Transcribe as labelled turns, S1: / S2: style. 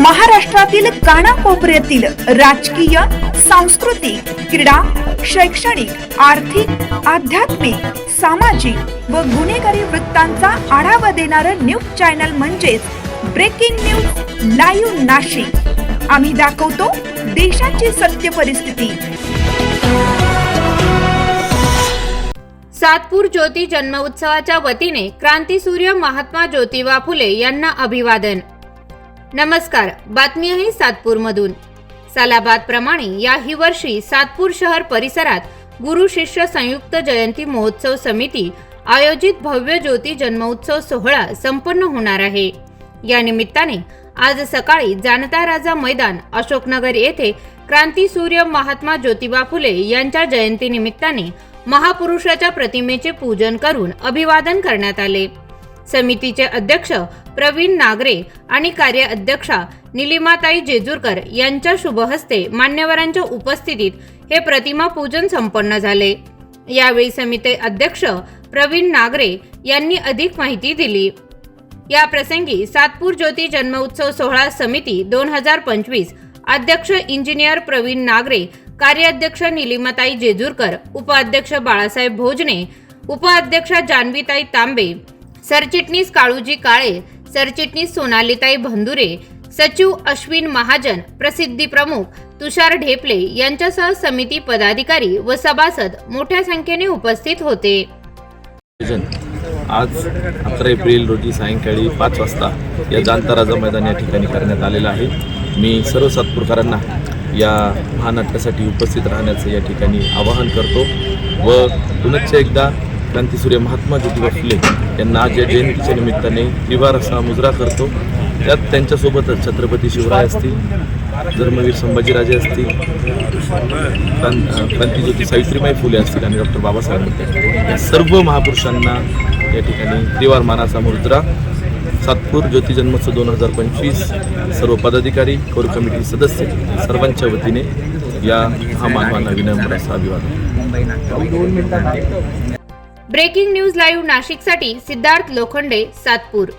S1: महाराष्ट्रातील कानाकोपऱ्यातील राजकीय सांस्कृतिक क्रीडा शैक्षणिक आर्थिक आध्यात्मिक सामाजिक व गुन्हेगारी वृत्तांचा आढावा देणारं न्यूज चॅनल म्हणजेच ब्रेकिंग न्यूज लाईव्ह नाशिक. आम्ही दाखवतो देशाची सत्य परिस्थिती.
S2: सातपूर ज्योती जन्म उत्सवाच्या वतीने क्रांतीसूर्य महात्मा ज्योतिबा फुले यांना अभिवादन. नमस्कार बातमी आहे सातपूरमधून. सालाबाद प्रमाणे याही वर्षी सातपूर शहर परिसरात गुरु शिष्य संयुक्त जयंती महोत्सव समिती आयोजित भव्य ज्योती जन्मोत्सव सोहळा संपन्न होणार आहे. या निमित्ताने आज सकाळी जाणता राजा मैदान अशोकनगर येथे क्रांती सूर्य महात्मा ज्योतिबा फुले यांच्या जयंती निमित्ताने महापुरुषाच्या प्रतिमेचे पूजन करून अभिवादन करण्यात आले. समितीचे अध्यक्ष प्रवीण नागरे आणि कार्याध्यक्षा निलिमाताई जेजूरकर यांच्या शुभहस्ते मान्यवरांच्या उपस्थितीत हे प्रतिमा पूजन संपन्न झाले. यावेळी समिती अध्यक्ष प्रवीण नागरे यांनी अधिक माहिती दिली. या प्रसंगी सातपूर ज्योती जन्मोत्सव सोहळा समिती दोन हजार पंचवीस अध्यक्ष इंजिनियर प्रवीण नागरे कार्याध्यक्ष निलिमाताई जेजूरकर उपाध्यक्ष बाळासाहेब भोजने उपाध्यक्षा जानवीताई तांबे सरचिटणीस काळूजी काळे सरचिटणीस सोनालीताई भंदुरे सचिव अश्विन महाजन प्रसिद्धी प्रमुख तुषार ढेपले यांच्यासह समिती पदाधिकारी व सभासद मोठ्या संख्येने उपस्थित होते.
S3: आज अकरा एप्रिल रोजी सायंकाळी पाच वाजता या जाणता राजा मैदान या ठिकाणी करण्यात आलेलं आहे. मी सर्व सातपूरकरांना या महानाट्यासाठी उपस्थित राहण्याचं या ठिकाणी आवाहन करतो व पुनश्च एकदा क्रांतीसूर्य महात्मा ज्योतिबा फुले यांना आज या जयंतीच्या निमित्ताने त्रिवार असा मुजरा करतो. त्यात त्यांच्यासोबतच छत्रपती शिवराय असतील धर्मवीर संभाजीराजे असतील क्रांतीज्योती सावित्रीबाई फुले असतील आणि डॉक्टर बाबासाहेब आंबेडकर. या सर्व महापुरुषांना या ठिकाणी त्रिवार मानाचा मुद्रा सातपूर ज्योती जन्मोत्सव दोन हजार पंचवीस सर्व पदाधिकारी कोर कमिटी सदस्य सर्वांच्या वतीने या महामानवांना विनम्र असा अभिवादन.
S2: ब्रेकिंग न्यूज लाईव्ह नाशिकसाठी सिद्धार्थ लोखंडे सातपूर